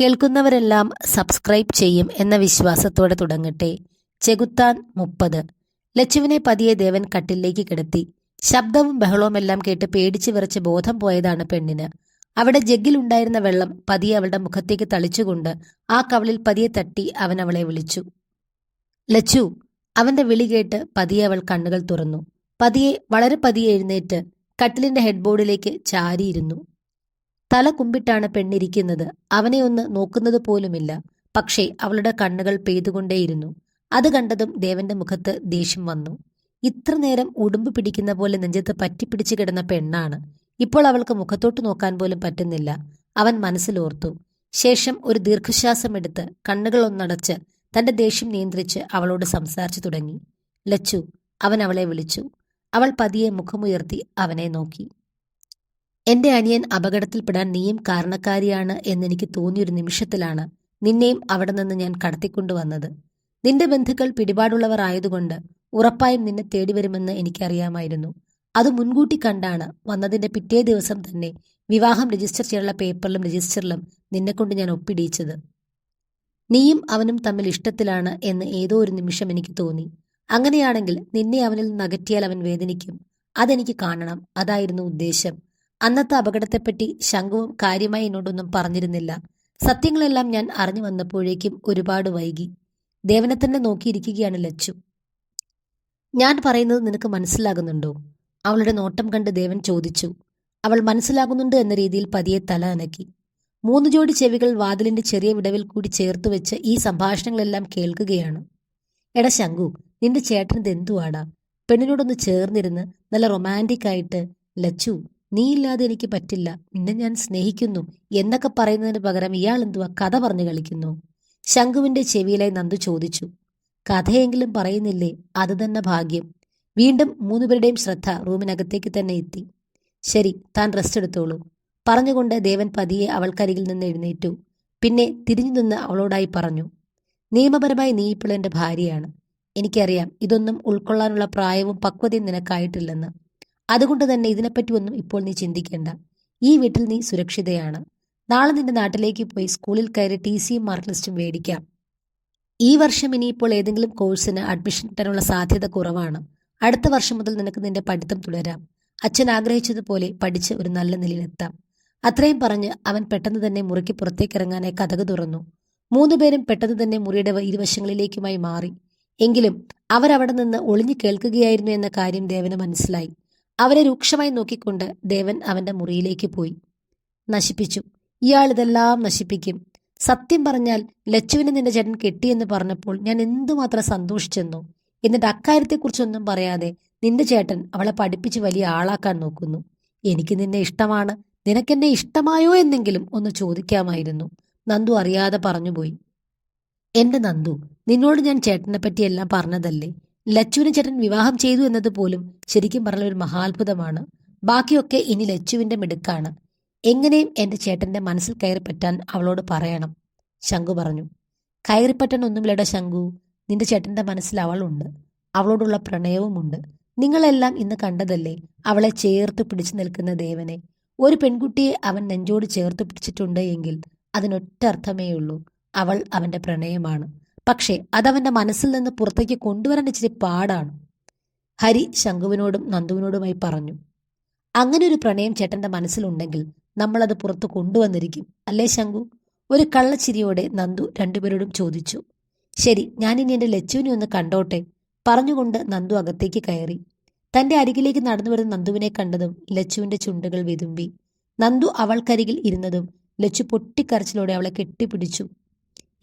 കേൾക്കുന്നവരെല്ലാം subscribe ചെയ്യും എന്ന വിശ്വാസത്തോടെ തുടങ്ങട്ടെ. ചെകുത്താൻ മുപ്പത്. ലച്ചുവിനെ പതിയെ ദേവൻ കട്ടിലേക്ക് കിടത്തി. ശബ്ദവും ബഹളവുമെല്ലാം കേട്ട് പേടിച്ചു വിറച്ച് ബോധം പോയതാണ് പെണ്ണിന്. അവിടെ ജഗ്ഗിലുണ്ടായിരുന്ന വെള്ളം പതിയെ അവളുടെ മുഖത്തേക്ക് തളിച്ചുകൊണ്ട് ആ കവളിൽ പതിയെ തട്ടി അവൻ അവളെ വിളിച്ചു. ലച്ചു അവന്റെ വിളി കേട്ട് പതിയെ അവൾ കണ്ണുകൾ തുറന്നു. പതിയെ വളരെ പതിയെ എഴുന്നേറ്റ് കട്ടിലിന്റെ ഹെഡ്ബോർഡിലേക്ക് ചാരിയിരുന്നു. തല കുമ്പിട്ടാണ് പെണ്ണിരിക്കുന്നത്. അവനെ ഒന്ന് നോക്കുന്നത് പോലുമില്ല. പക്ഷേ അവളുടെ കണ്ണുകൾ പെയ്തുകൊണ്ടേയിരുന്നു. അത് കണ്ടതും ദേവന്റെ മുഖത്ത് ദേഷ്യം വന്നു. ഇത്ര നേരം ഉടുമ്പ് പിടിക്കുന്ന പോലെ നെഞ്ചത്ത് പറ്റിപ്പിടിച്ചു കിടന്ന പെണ്ണാണ്. ഇപ്പോൾ അവൾക്ക് മുഖത്തോട്ട് നോക്കാൻ പോലും പറ്റുന്നില്ല. അവൻ മനസ്സിലോർത്തു. ശേഷം ഒരു ദീർഘശ്വാസം എടുത്ത് കണ്ണുകൾ ഒന്നടച്ച് തന്റെ ദേഷ്യം നിയന്ത്രിച്ച് അവളോട് സംസാരിച്ചു തുടങ്ങി. ലച്ചു അവൻ അവളെ വിളിച്ചു. അവൾ പതിയെ മുഖമുയർത്തി അവനെ നോക്കി. എന്റെ അനിയൻ അപകടത്തിൽപ്പെടാൻ നീയും കാരണക്കാരിയാണ് എന്നെനിക്ക് തോന്നിയൊരു നിമിഷത്തിലാണ് നിന്നെയും അവിടെ നിന്ന് ഞാൻ കടത്തിക്കൊണ്ടുവന്നത്. നിന്റെ ബന്ധുക്കൾ പിടിപാടുള്ളവർ ആയതുകൊണ്ട് ഉറപ്പായും നിന്നെ തേടി വരുമെന്ന് എനിക്കറിയാമായിരുന്നു. അത് മുൻകൂട്ടി കണ്ടാണ് വന്നതിന്റെ പിറ്റേ ദിവസം തന്നെ വിവാഹം രജിസ്റ്റർ ചെയ്യാനുള്ള പേപ്പറിലും രജിസ്റ്ററിലും നിന്നെക്കൊണ്ട് ഞാൻ ഒപ്പിടിയിച്ചത് നീയും അവനും തമ്മിൽ ഇഷ്ടത്തിലാണ് എന്ന് ഏതോ ഒരു നിമിഷം എനിക്ക് തോന്നി. അങ്ങനെയാണെങ്കിൽ നിന്നെ അവനിൽ നിന്ന് അകറ്റിയാൽ അവൻ വേദനിക്കും. അതെനിക്ക് കാണണം. അതായിരുന്നു ഉദ്ദേശം. അന്നത്തെ അപകടത്തെപ്പറ്റി ശംഖുവും കാര്യമായി എന്നോടൊന്നും പറഞ്ഞിരുന്നില്ല. സത്യങ്ങളെല്ലാം ഞാൻ അറിഞ്ഞു വന്നപ്പോഴേക്കും ഒരുപാട് വൈകി. ദേവനെ തന്നെ നോക്കിയിരിക്കുകയാണ് ലച്ചു. ഞാൻ പറയുന്നത് നിനക്ക് മനസ്സിലാകുന്നുണ്ടോ? അവളുടെ നോട്ടം കണ്ട് ദേവൻ ചോദിച്ചു. അവൾ മനസ്സിലാകുന്നുണ്ട് എന്ന രീതിയിൽ പതിയെ തല അനക്കി. മൂന്ന് ജോഡി ചെവികൾ വാതിലിന്റെ ചെറിയ വിടവിൽ കൂടി ചേർത്ത് വെച്ച് ഈ സംഭാഷണങ്ങളെല്ലാം കേൾക്കുകയാണ്. എട ശങ്കു നിന്റെ ചേട്ടനത് എന്തുവാടാ പെണ്ണിനോടൊന്ന് ചേർന്നിരുന്ന് നല്ല റൊമാന്റിക് ആയിട്ട് ലച്ചു നീ ഇല്ലാതെ എനിക്ക് പറ്റില്ല. നിന്നെ ഞാൻ സ്നേഹിക്കുന്നു. എന്നൊക്കെ പറയുന്നതിന് പകരം ഇയാൾ എന്തുവാ കഥ പറഞ്ഞു കളിക്കുന്നു. ശംഖുവിന്റെ ചെവിയിലായി നന്ദു ചോദിച്ചു. കഥയെങ്കിലും പറയുന്നില്ലേ? അത് തന്നെ ഭാഗ്യം. വീണ്ടും മൂന്നുപേരുടെയും ശ്രദ്ധ റൂമിനകത്തേക്ക് തന്നെ എത്തി. ശരി താൻ റെസ്റ്റ് എടുത്തോളൂ. പറഞ്ഞുകൊണ്ട് ദേവൻ പതിയെ അവൾക്കരികിൽ നിന്ന് എഴുന്നേറ്റു. പിന്നെ തിരിഞ്ഞു നിന്ന് അവളോടായി പറഞ്ഞു നിയമപരമായി നീ ഇപ്പോൾ എന്റെ ഭാര്യയാണ്. എനിക്കറിയാം ഇതൊന്നും ഉൾക്കൊള്ളാനുള്ള പ്രായവും പക്വതയും നിനക്കായിട്ടില്ലെന്ന്. അതുകൊണ്ട് തന്നെ ഇതിനെപ്പറ്റി ഒന്നും ഇപ്പോൾ നീ ചിന്തിക്കേണ്ട. ഈ വീട്ടിൽ നീ സുരക്ഷിതയാണ്. നാളെ നിന്റെ നാട്ടിലേക്ക് പോയി സ്കൂളിൽ കയറി ടി സിയും മാർക്ക് ലിസ്റ്റും മേടിക്കാം. ഈ വർഷം ഇനിയിപ്പോൾ ഏതെങ്കിലും കോഴ്സിന് അഡ്മിഷൻ കിട്ടാനുള്ള സാധ്യത കുറവാണ്. അടുത്ത വർഷം മുതൽ നിനക്ക് നിന്റെ പഠിത്തം തുടരാം. അച്ഛൻ ആഗ്രഹിച്ചതുപോലെ പഠിച്ച് ഒരു നല്ല നിലയിലെത്താം. അത്രയും പറഞ്ഞ് അവൻ പെട്ടെന്ന് തന്നെ മുറിക്ക് പുറത്തേക്ക് ഇറങ്ങാനായി കഥക് തുറന്നു മൂന്നുപേരും പെട്ടെന്ന് തന്നെ മുറിയുടെ ഇരുവശങ്ങളിലേക്കുമായി മാറി. എങ്കിലും അവരവിടെ നിന്ന് ഒളിഞ്ഞു കേൾക്കുകയായിരുന്നു എന്ന കാര്യം ദേവന് മനസ്സിലായി. അവരെ രൂക്ഷമായി നോക്കിക്കൊണ്ട് ദേവൻ അവന്റെ മുറിയിലേക്ക് പോയി. നശിപ്പിച്ചു. ഇയാൾ ഇതെല്ലാം നശിപ്പിക്കും. സത്യം പറഞ്ഞാൽ ലച്ചുവിനെ നിന്റെ ചേട്ടൻ കെട്ടിയെന്ന് പറഞ്ഞപ്പോൾ ഞാൻ എന്തുമാത്രം സന്തോഷിച്ചെന്നു. എന്നിട്ട് അക്കാര്യത്തെക്കുറിച്ചൊന്നും പറയാതെ നിന്റെ ചേട്ടൻ അവളെ പഠിപ്പിച്ച് വലിയ ആളാക്കാൻ നോക്കുന്നു. എനിക്ക് നിന്നെ ഇഷ്ടമാണ്. നിനക്കെന്നെ ഇഷ്ടമായോ എന്നെങ്കിലും ഒന്ന് ചോദിക്കാമായിരുന്നു. നന്ദു അറിയാതെ പറഞ്ഞുപോയി. എന്റെ നന്ദു നിന്നോട് ഞാൻ ചേട്ടനെ പറ്റി എല്ലാം പറഞ്ഞതല്ലേ? ലച്ചുവിനെ ചേട്ടൻ വിവാഹം ചെയ്തു എന്നത് പോലും ശരിക്കും പറഞ്ഞ ഒരു മഹാത്ഭുതമാണ്. ബാക്കിയൊക്കെ ഇനി ലച്ചുവിന്റെ മിടുക്കാണ്. എങ്ങനെയും എന്റെ ചേട്ടന്റെ മനസ്സിൽ കയറിപ്പറ്റാൻ അവളോട് പറയണം ശങ്കു പറഞ്ഞു. കയറിപ്പറ്റാൻ ഒന്നുമില്ലട ശങ്കു. നിന്റെ ചേട്ടന്റെ മനസ്സിൽ അവളുണ്ട് അവളോടുള്ള പ്രണയവുമുണ്ട് നിങ്ങളെല്ലാം ഇന്ന് കണ്ടതല്ലേ അവളെ ചേർത്ത് പിടിച്ചു നിൽക്കുന്ന ദേവനെ. ഒരു പെൺകുട്ടിയെ അവൻ നെഞ്ചോട് ചേർത്ത് പിടിച്ചിട്ടുണ്ട് എങ്കിൽ അതിനൊറ്റ അർത്ഥമേ ഉള്ളൂ അവൾ അവന്റെ പ്രണയമാണ്. പക്ഷേ അതവന്റെ മനസ്സിൽ നിന്ന് പുറത്തേക്ക് കൊണ്ടുവരാൻ ഇച്ചിരി പാടാണ്. ഹരി ശംഖുവിനോടും നന്ദുവിനോടുമായി പറഞ്ഞു അങ്ങനെ ഒരു പ്രണയം ചേട്ടന്റെ മനസ്സിലുണ്ടെങ്കിൽ നമ്മളത് പുറത്തു കൊണ്ടുവന്നിരിക്കും അല്ലേ ശംഖു? ഒരു കള്ളച്ചിരിയോടെ നന്ദു രണ്ടുപേരോടും ചോദിച്ചു ശരി ഞാനിനി എന്റെ ലച്ചുവിനെ ഒന്ന് കണ്ടോട്ടെ? പറഞ്ഞുകൊണ്ട് നന്ദു അകത്തേക്ക് കയറി. തന്റെ അരികിലേക്ക് നടന്നു വരുന്ന നന്ദുവിനെ കണ്ടതും ലച്ചുവിന്റെ ചുണ്ടുകൾ വിതുമ്പി. നന്ദു അവൾക്കരികിൽ ഇരുന്നതും ലച്ചു പൊട്ടിക്കരച്ചിലോടെ അവളെ കെട്ടിപ്പിടിച്ചു.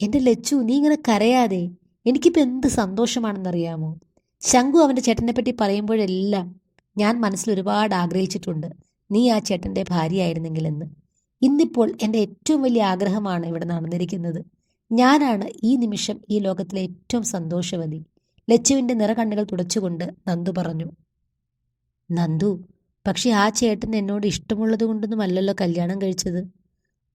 എന്റെ ലച്ചു നീ ഇങ്ങനെ കരയാതെ എനിക്കിപ്പോ എന്ത് സന്തോഷമാണെന്നറിയാമോ? ശംഖു അവന്റെ ചേട്ടനെ പറ്റി പറയുമ്പോഴെല്ലാം ഞാൻ മനസ്സിൽ ഒരുപാട് ആഗ്രഹിച്ചിട്ടുണ്ട് നീ ആ ചേട്ടന്റെ ഭാര്യയായിരുന്നെങ്കിലെന്ന്. ഇന്നിപ്പോൾ എന്റെ ഏറ്റവും വലിയ ആഗ്രഹമാണ് ഇവിടെ നടന്നിരിക്കുന്നത്. ഞാനാണ് ഈ നിമിഷം ഈ ലോകത്തിലെ ഏറ്റവും സന്തോഷവതി. ലച്ചുവിന്റെ നിറകണ്ണുകൾ തുടച്ചുകൊണ്ട് നന്ദു പറഞ്ഞു. നന്ദു പക്ഷേ ആ ചേട്ടൻ എന്നോട് ഇഷ്ടമുള്ളത് കൊണ്ടൊന്നും അല്ലല്ലോ കല്യാണം കഴിച്ചത്?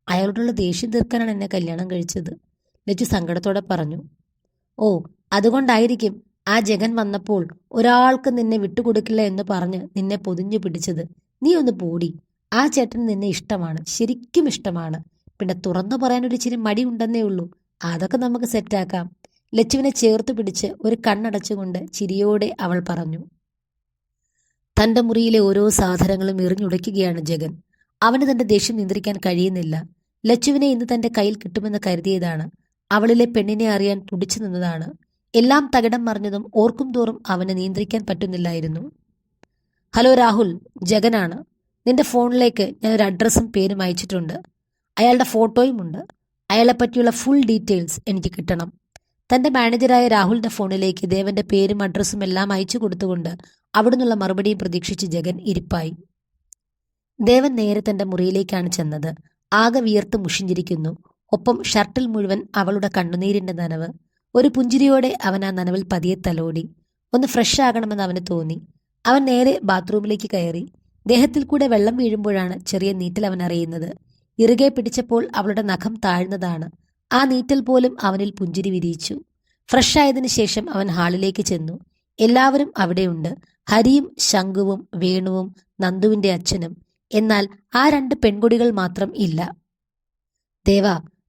അയാളോടുള്ള ദേഷ്യം തീർക്കാനാണ് എന്നെ കല്യാണം കഴിച്ചത്. ലച്ചു സങ്കടത്തോടെ പറഞ്ഞു ഓ അതുകൊണ്ടായിരിക്കും ആ ജഗൻ വന്നപ്പോൾ ഒരാൾക്ക് നിന്നെ വിട്ടുകൊടുക്കില്ല എന്ന് പറഞ്ഞ് നിന്നെ പൊതിഞ്ഞു പിടിച്ചത്. നീ ഒന്ന് പോടി. ആ ചേട്ടൻ നിന്നെ ഇഷ്ടമാണ് ശരിക്കും ഇഷ്ടമാണ്. പിന്നെ തുറന്നു പറയാനൊരു ചിരി മടി ഉണ്ടെന്നേ ഉള്ളൂ. അതൊക്കെ നമുക്ക് സെറ്റാക്കാം ലച്ചുവിനെ ചേർത്ത് പിടിച്ച് ഒരു കണ്ണടച്ചുകൊണ്ട് ചിരിയോടെ അവൾ പറഞ്ഞു തന്റെ മുറിയിലെ ഓരോ സാധനങ്ങളും എറിഞ്ഞുടയ്ക്കുകയാണ് ജഗൻ. അവന് തന്റെ ദേഷ്യം നിയന്ത്രിക്കാൻ കഴിയുന്നില്ല. ലച്ചുവിനെ ഇന്ന് തന്റെ കയ്യിൽ കിട്ടുമെന്ന് കരുതിയതാണ്. അവളിലെ പെണ്ണിനെ അറിയാൻ തുടിച്ചു നിന്നതാണ്. എല്ലാം തകിടം മറിഞ്ഞതും ഓർക്കും തോറും അവനെ നിയന്ത്രിക്കാൻ പറ്റുന്നില്ലായിരുന്നു. ഹലോ രാഹുൽ. ജഗനാണ്. നിന്റെ ഫോണിലേക്ക് ഞാൻ ഒരു അഡ്രസ്സും പേരും അയച്ചിട്ടുണ്ട്. അയാളുടെ ഫോട്ടോയും ഉണ്ട്. അയാളെ പറ്റിയുള്ള ഫുൾ ഡീറ്റെയിൽസ് എനിക്ക് കിട്ടണം. തന്റെ മാനേജറായ രാഹുലിന്റെ ഫോണിലേക്ക് ദേവന്റെ പേരും അഡ്രസ്സും എല്ലാം അയച്ചു കൊടുത്തുകൊണ്ട് അവിടുന്നുള്ള മറുപടിയും പ്രതീക്ഷിച്ച് ജഗൻ ഇരിപ്പായി. ദേവൻ നേരെ തന്റെ മുറിയിലേക്കാണ് ചെന്നത്. ആകെ വിയർത്ത് മുഷിഞ്ഞിരിക്കുന്നു. ഒപ്പം ഷർട്ടിൽ മുഴുവൻ അവളുടെ കണ്ണുനീരിന്റെ നനവ്. ഒരു പുഞ്ചിരിയോടെ അവൻ ആ നനവിൽ പതിയെ തലോടി. ഒന്ന് ഫ്രഷ് ആകണമെന്ന് അവന് തോന്നി. അവൻ നേരെ ബാത്റൂമിലേക്ക് കയറി. ദേഹത്തിൽ കൂടെ വെള്ളം വീഴുമ്പോഴാണ് ചെറിയ നീറ്റൽ അവൻ അറിയുന്നത്. ഇറുകെ പിടിച്ചപ്പോൾ അവളുടെ നഖം താഴ്ന്നതാണ്. ആ നീറ്റൽ പോലും അവനിൽ പുഞ്ചിരി വിരിയിച്ചു. ഫ്രഷ് ആയതിനു ശേഷം അവൻ ഹാളിലേക്ക് ചെന്നു. എല്ലാവരും അവിടെയുണ്ട്. ഹരിയും ശംഖുവും വേണുവും നന്ദുവിന്റെ അച്ഛനും. എന്നാൽ ആ രണ്ട് പെൺകുടികൾ മാത്രം ഇല്ല. ദേവ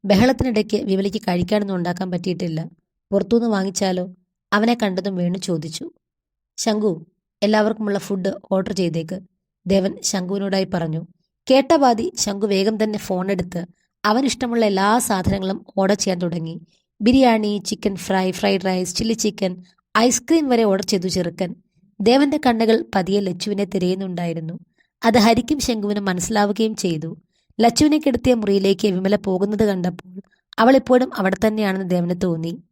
ബഹളത്തിനിടയ്ക്ക് വിമലയ്ക്ക് കഴിക്കാനൊന്നും ഉണ്ടാക്കാൻ പറ്റിയിട്ടില്ല. പുറത്തുനിന്ന് വാങ്ങിച്ചാലോ? അവനെ കണ്ടതും വേണു ചോദിച്ചു. ശംഖു എല്ലാവർക്കുമുള്ള ഫുഡ് ഓർഡർ ചെയ്തേക്ക്. ദേവൻ ശംഖുവിനോടായി പറഞ്ഞു. കേട്ട പാതി ശംഖു വേഗം തന്നെ ഫോൺ ഫോണെടുത്ത് അവനിഷ്ടമുള്ള എല്ലാ സാധനങ്ങളും ഓർഡർ ചെയ്യാൻ തുടങ്ങി. Biryani chicken fry fried rice chilli chicken ice cream വരെ ഓർഡർ ചെയ്തു ചെറുക്കൻ. ദേവന്റെ കണ്ണുകൾ പതിയെ ലച്ചുവിനെ തിരയുന്നുണ്ടായിരുന്നു. അത് ഹരിക്കും ശംഖുവിനും മനസ്സിലാവുകയും ചെയ്തു. ലച്ചുവിനെ കെടുത്തിയ മുറിയിലേക്ക് വിമല പോകുന്നത് കണ്ടപ്പോൾ അവൾ ഇപ്പോഴും അവിടെ തന്നെയാണെന്ന് ദേവന് തോന്നി.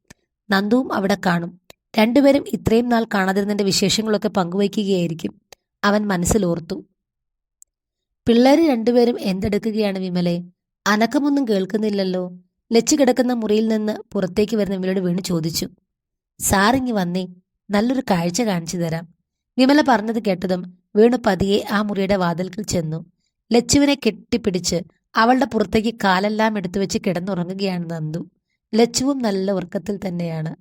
നന്ദുവും അവിടെ കാണും. രണ്ടുപേരും ഇത്രയും നാൾ കാണാതിരുന്നതിന്റെ വിശേഷങ്ങളൊക്കെ പങ്കുവയ്ക്കുകയായിരിക്കും. അവൻ മനസ്സിലോർത്തു. പിള്ളേര് രണ്ടുപേരും എന്തെടുക്കുകയാണ് വിമലെ? അനക്കമൊന്നും കേൾക്കുന്നില്ലല്ലോ. ലച്ചു കിടക്കുന്ന മുറിയിൽ നിന്ന് പുറത്തേക്ക് വരുന്ന വിമലയോട് വീണ് ചോദിച്ചു. സാറിങ്ങി വന്നേ. നല്ലൊരു കാഴ്ച കാണിച്ചു തരാം. വിമല പറഞ്ഞത് കേട്ടതും വീണു പതിയെ ആ മുറിയുടെ വാതിൽക്കൽ ചെന്നു. ലച്ചുവിനെ കെട്ടിപ്പിടിച്ച് അവളുടെ പുറത്തേക്ക് കാലെല്ലാം എടുത്തു വെച്ച് കിടന്നുറങ്ങുകയാണ് നന്ദു. ലച്ചുവും നല്ല ഉറക്കത്തിൽ തന്നെയാണ്.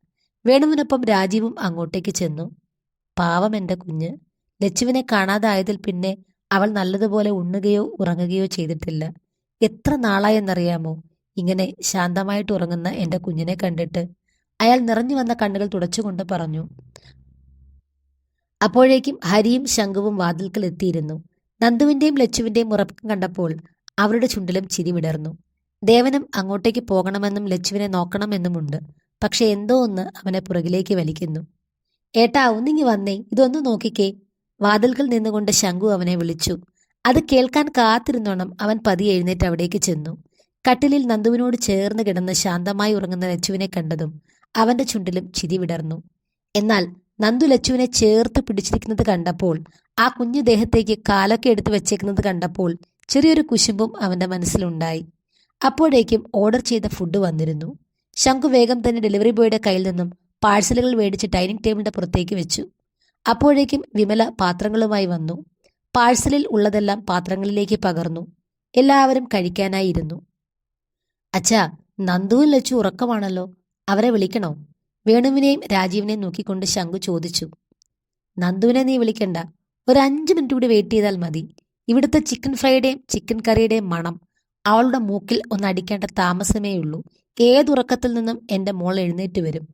വേണുവിനൊപ്പം രാജീവും അങ്ങോട്ടേക്ക് ചെന്നു. പാവം എന്റെ കുഞ്ഞ്. ലച്ചുവിനെ കാണാതായതിൽ പിന്നെ അവൾ നല്ലതുപോലെ ഉണ്ണുകയോ ഉറങ്ങുകയോ ചെയ്തിട്ടില്ല. എത്ര നാളായെന്നറിയാമോ? ഇങ്ങനെ ശാന്തമായിട്ട് ഉറങ്ങുന്ന എന്റെ കുഞ്ഞിനെ കണ്ടിട്ട് അയാൾ നിറഞ്ഞു വന്ന കണ്ണുകൾ തുടച്ചുകൊണ്ട് പറഞ്ഞു. അപ്പോഴേക്കും ഹരിയും ശംഖുവും വാതിൽക്കൽ എത്തിയിരുന്നു. നന്ദുവിന്റെയും ലച്ചുവിന്റെയും ഉറക്കം കണ്ടപ്പോൾ അവരുടെ ചുണ്ടിലും ചിരി വിടർന്നു. ദേവനും അങ്ങോട്ടേക്ക് പോകണമെന്നും ലച്ചുവിനെ നോക്കണമെന്നുമുണ്ട്. പക്ഷെ എന്തോ ഒന്ന് അവനെ പുറകിലേക്ക് വലിക്കുന്നു. ഏട്ടാ ഒന്നിങ്ങി വന്നേ ഇതൊന്നു നോക്കിക്കേ. വാതിൽക്കൽ നിന്നുകൊണ്ട് ശങ്കു അവനെ വിളിച്ചു. അത് കേൾക്കാൻ കാത്തിരുന്നോണം അവൻ പതി എഴുന്നേറ്റ് അവിടേക്ക് ചെന്നു. കട്ടിലിൽ നന്ദുവിനോട് ചേർന്ന് കിടന്ന് ശാന്തമായി ഉറങ്ങുന്ന ലച്ചുവിനെ കണ്ടതും അവന്റെ ചുണ്ടിലും ചിരി വിടർന്നു. എന്നാൽ നന്ദു ലച്ചുവിനെ ചേർത്ത് പിടിച്ചിരിക്കുന്നത് കണ്ടപ്പോൾ ആ കുഞ്ഞു ദേഹത്തേക്ക് കാലൊക്കെ എടുത്തു വെച്ചേക്കുന്നത് കണ്ടപ്പോൾ ചെറിയൊരു കുശുമ്പും അവന്റെ മനസ്സിലുണ്ടായി. അപ്പോഴേക്കും ഓർഡർ ചെയ്ത ഫുഡ് വന്നിരുന്നു. ശംഖു വേഗം തന്നെ ഡെലിവറി ബോയുടെ കയ്യിൽ നിന്നും പാഴ്സലുകൾ മേടിച്ച് ഡൈനിങ് ടേബിളിന്റെ പുറത്തേക്ക് വെച്ചു. അപ്പോഴേക്കും വിമല പാത്രങ്ങളുമായി വന്നു. പാഴ്സലിൽ ഉള്ളതെല്ലാം പാത്രങ്ങളിലേക്ക് പകർന്നു. എല്ലാവരും കഴിക്കാനായിരുന്നു. അച്ഛാ നന്ദുവും ലച്ചു ഉറക്കമാണല്ലോ. അവരെ വിളിക്കണോ? വേണുവിനെയും രാജീവിനെയും നോക്കിക്കൊണ്ട് ശംഖു ചോദിച്ചു. നന്ദുവിനെ നീ വിളിക്കണ്ട. ഒരു അഞ്ച് മിനിറ്റ് കൂടി വെയിറ്റ് ചെയ്താൽ മതി. ഇവിടുത്തെ ചിക്കൻ ഫ്രൈയുടെയും ചിക്കൻ കറിയുടെയും മണം അവളുടെ മൂക്കിൽ ഒന്ന് അടിക്കേണ്ട താമസമേ ഉള്ളൂ. ഏതുറക്കത്തിൽ നിന്നും എന്റെ മോൾ എഴുന്നേറ്റ് വരും?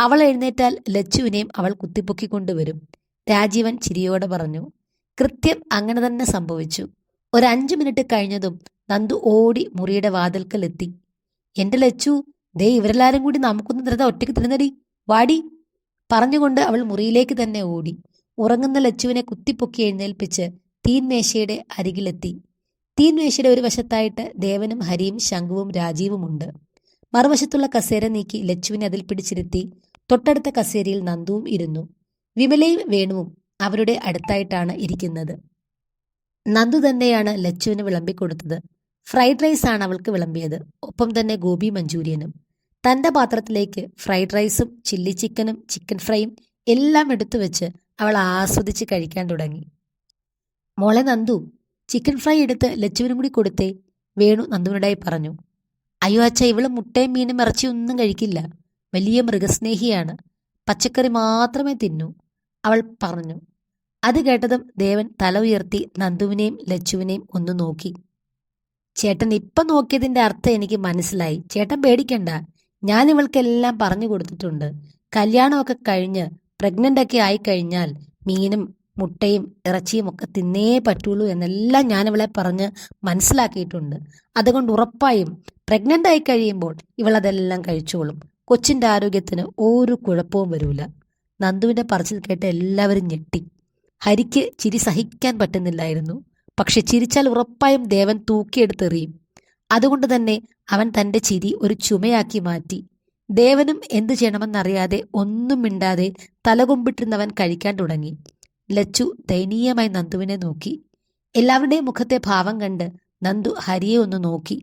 അവൾ എഴുന്നേറ്റാൽ ലച്ചുവിനെയും അവൾ കുത്തിപ്പൊക്കിക്കൊണ്ടുവരും രാജീവൻ ചിരിയോടെ പറഞ്ഞു കൃത്യം അങ്ങനെ തന്നെ സംഭവിച്ചു. ഒരു അഞ്ച് മിനിറ്റ് കഴിഞ്ഞതും നന്ദു ഓടി മുറിയുടെ വാതിൽക്കൽ എത്തി. എന്റെ ലച്ചു ദേ ഇവരെല്ലാരും കൂടി നമുക്കൊന്ന് ധൃത ഒറ്റയ്ക്ക് തിരുന്നടി വാടി. പറഞ്ഞുകൊണ്ട് അവൾ മുറിയിലേക്ക് തന്നെ ഓടി. ഉറങ്ങുന്ന ലച്ചുവിനെ കുത്തിപ്പൊക്കി എഴുന്നേൽപ്പിച്ച് തീൻമേശയുടെ അരികിലെത്തി. തീൻമേശയുടെ ഒരു വശത്തായിട്ട് ദേവനും ഹരിയും ശംഖുവും രാജീവുമുണ്ട്. മറുവശത്തുള്ള കസേര നീക്കി ലച്ചുവിനെ അതിൽ പിടിച്ചിരുത്തി തൊട്ടടുത്ത കസേരയിൽ നന്ദുവും ഇരുന്നു. വിമലയും വേണുവും അവരുടെ അടുത്തായിട്ടാണ് ഇരിക്കുന്നത്. നന്ദു തന്നെയാണ് ലച്ചുവിന് വിളമ്പിക്കൊടുത്തത് ഫ്രൈഡ് റൈസ് ആണ് അവൾക്ക് വിളമ്പിയത്. ഒപ്പം തന്നെ ഗോപി മഞ്ചൂരിയനും. തന്റെ പാത്രത്തിലേക്ക് ഫ്രൈഡ് റൈസും ചില്ലി ചിക്കനും ചിക്കൻ ഫ്രൈയും എല്ലാം എടുത്തു വെച്ച് അവൾ ആസ്വദിച്ച് കഴിക്കാൻ തുടങ്ങി. മോളെ നന്ദു ചിക്കൻ ഫ്രൈ എടുത്ത് ലച്ചുവിനും കൂടി കൊടുത്തേ വേണു നന്ദുവിനോടായി പറഞ്ഞു. അയ്യോ അച്ഛ ഇവൾ മുട്ടയും മീനും ഇറച്ചി ഒന്നും കഴിക്കില്ല. വലിയ മൃഗസ്നേഹിയാണ്. പച്ചക്കറി മാത്രമേ തിന്നൂ അവൾ പറഞ്ഞു. അത് കേട്ടതും ദേവൻ തല ഉയർത്തി നന്ദുവിനെയും ലച്ചുവിനെയും ഒന്ന് നോക്കി. ചേട്ടൻ ഇപ്പം നോക്കിയതിന്റെ അർത്ഥം എനിക്ക് മനസ്സിലായി. ചേട്ടൻ പേടിക്കണ്ട. ഞാൻ ഇവൾക്കെല്ലാം പറഞ്ഞു കൊടുത്തിട്ടുണ്ട്. കല്യാണമൊക്കെ കഴിഞ്ഞ് പ്രഗ്നന്റ് ഒക്കെ ആയി കഴിഞ്ഞാൽ മീനും മുട്ടയും ഇറച്ചിയും ഒക്കെ തിന്നേ പറ്റുള്ളൂ എന്നെല്ലാം ഞാൻ ഇവളെ പറഞ്ഞ് മനസ്സിലാക്കിയിട്ടുണ്ട്. അതുകൊണ്ട് ഉറപ്പായും പ്രഗ്നന്റ് ആയി കഴിയുമ്പോൾ ഇവളതെല്ലാം കഴിച്ചോളും. കൊച്ചിന്റെ ആരോഗ്യത്തിന് ഒരു കുഴപ്പവും വരൂല. നന്ദുവിന്റെ പറച്ചിൽ കേട്ട് എല്ലാവരും ഞെട്ടി. ഹരിക്ക് ചിരി സഹിക്കാൻ പറ്റുന്നില്ലായിരുന്നു. പക്ഷെ ചിരിച്ചാൽ ഉറപ്പായും ദേവൻ തൂക്കിയെടുത്തെറിയും. അതുകൊണ്ട് തന്നെ അവൻ തന്റെ ചിരി ഒരു ചുമയാക്കി മാറ്റി. ദേവനും എന്തു ചെയ്യണമെന്നറിയാതെ ഒന്നും മിണ്ടാതെ തലകൊമ്പിട്ടിരുന്നവൻ കഴിക്കാൻ തുടങ്ങി. ലച്ചു ദയനീയമായി നന്ദുവിനെ നോക്കി. എല്ലാവരുടെയും മുഖത്തെ ഭാവം കണ്ട് നന്ദു ഹരിയെ ഒന്ന് നോക്കി.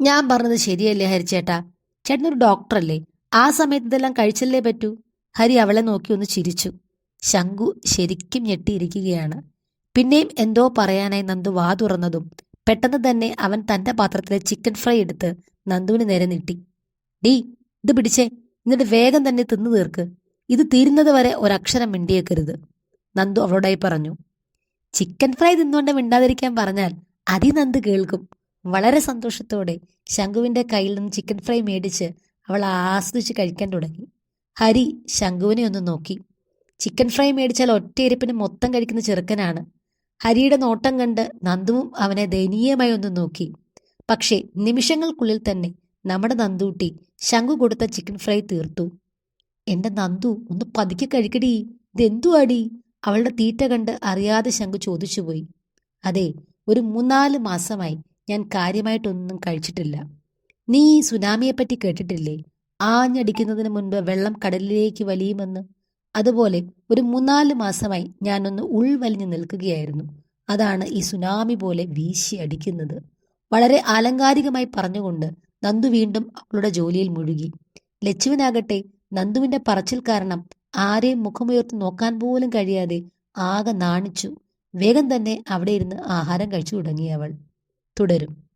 ഞാൻ പറഞ്ഞത് ശരിയല്ലേ ഹരിച്ചേട്ടാ? ചേട്ടനൊരു ഡോക്ടറല്ലേ? ആ സമയത്ത് ഇതെല്ലാം കഴിച്ചല്ലേ പറ്റൂ? ഹരി അവളെ നോക്കി ഒന്ന് ചിരിച്ചു. ശങ്കു ശരിക്കും ഞെട്ടിയിരിക്കുകയാണ്. പിന്നെയും എന്തോ പറയാനായി നന്ദു വാ തുറന്നതും പെട്ടെന്ന് തന്നെ അവൻ തന്റെ പാത്രത്തിലെ ചിക്കൻ ഫ്രൈ എടുത്ത് നന്ദുവിന് നേരെ നീട്ടി. ഡീ ഇത് പിടിച്ചേ എന്നിട്ട് വേഗം തന്നെ തിന്നു തീർക്ക്. ഇത് തീരുന്നത് വരെ ഒരക്ഷരം മിണ്ടിയേക്കരുത്. നന്ദു അവളോടായി പറഞ്ഞു. ചിക്കൻ ഫ്രൈ തിന്നുകൊണ്ട് മിണ്ടാതിരിക്കാൻ പറഞ്ഞാൽ അതി നന്ദു കേൾക്കും. വളരെ സന്തോഷത്തോടെ ശംഖുവിന്റെ കയ്യിൽ നിന്ന് ചിക്കൻ ഫ്രൈ മേടിച്ച് അവൾ ആസ്വദിച്ച് കഴിക്കാൻ തുടങ്ങി. ഹരി ശംഖുവിനെ ഒന്ന് നോക്കി. ചിക്കൻ ഫ്രൈ മേടിച്ചാൽ ഒറ്റയിരിപ്പിന് മൊത്തം കഴിക്കുന്ന ചെറുക്കനാണ്. ഹരിയുടെ നോട്ടം കണ്ട് നന്ദുവും അവനെ ദയനീയമായി ഒന്ന് നോക്കി. പക്ഷേ നിമിഷങ്ങൾക്കുള്ളിൽ തന്നെ നമ്മുടെ നന്ദൂട്ടി ശംഖു കൊടുത്ത ചിക്കൻ ഫ്രൈ തീർത്തു. എന്റെ നന്ദു ഒന്ന് പതുക്കെ കഴിക്കടി. ഇതെന്തുവാടി? അവളുടെ തീറ്റ കണ്ട് അറിയാതെ ശംഖു ചോദിച്ചുപോയി. അതെ ഒരു മൂന്നാൽ മാസമായി ഞാൻ കാര്യമായിട്ടൊന്നും കഴിച്ചിട്ടില്ല. നീ സുനാമിയെപ്പറ്റി കേട്ടിട്ടില്ലേ? ആഞ്ഞടിക്കുന്നതിന് മുൻപ് വെള്ളം കടലിലേക്ക് വലിയുമെന്ന്. അതുപോലെ ഒരു മൂന്നാൽ മാസമായി ഞാനൊന്ന് ഉൾവലിഞ്ഞു നിൽക്കുകയായിരുന്നു. അതാണ് ഈ സുനാമി പോലെ വീശി അടിക്കുന്നത്. വളരെ ആലങ്കാരികമായി പറഞ്ഞുകൊണ്ട് നന്ദു വീണ്ടും അവളുടെ ജോലിയിൽ മുഴുകി. ലച്ചുവിനാകട്ടെ നന്ദുവിന്റെ പറച്ചിൽ കാരണം ആരെയും മുഖമുയർത്തി നോക്കാൻ പോലും കഴിയാതെ ആകെ നാണിച്ചു. വേഗം തന്നെ അവിടെ ഇരുന്ന് ആഹാരം കഴിച്ചു തുടങ്ങിയവൾ. തുടരും.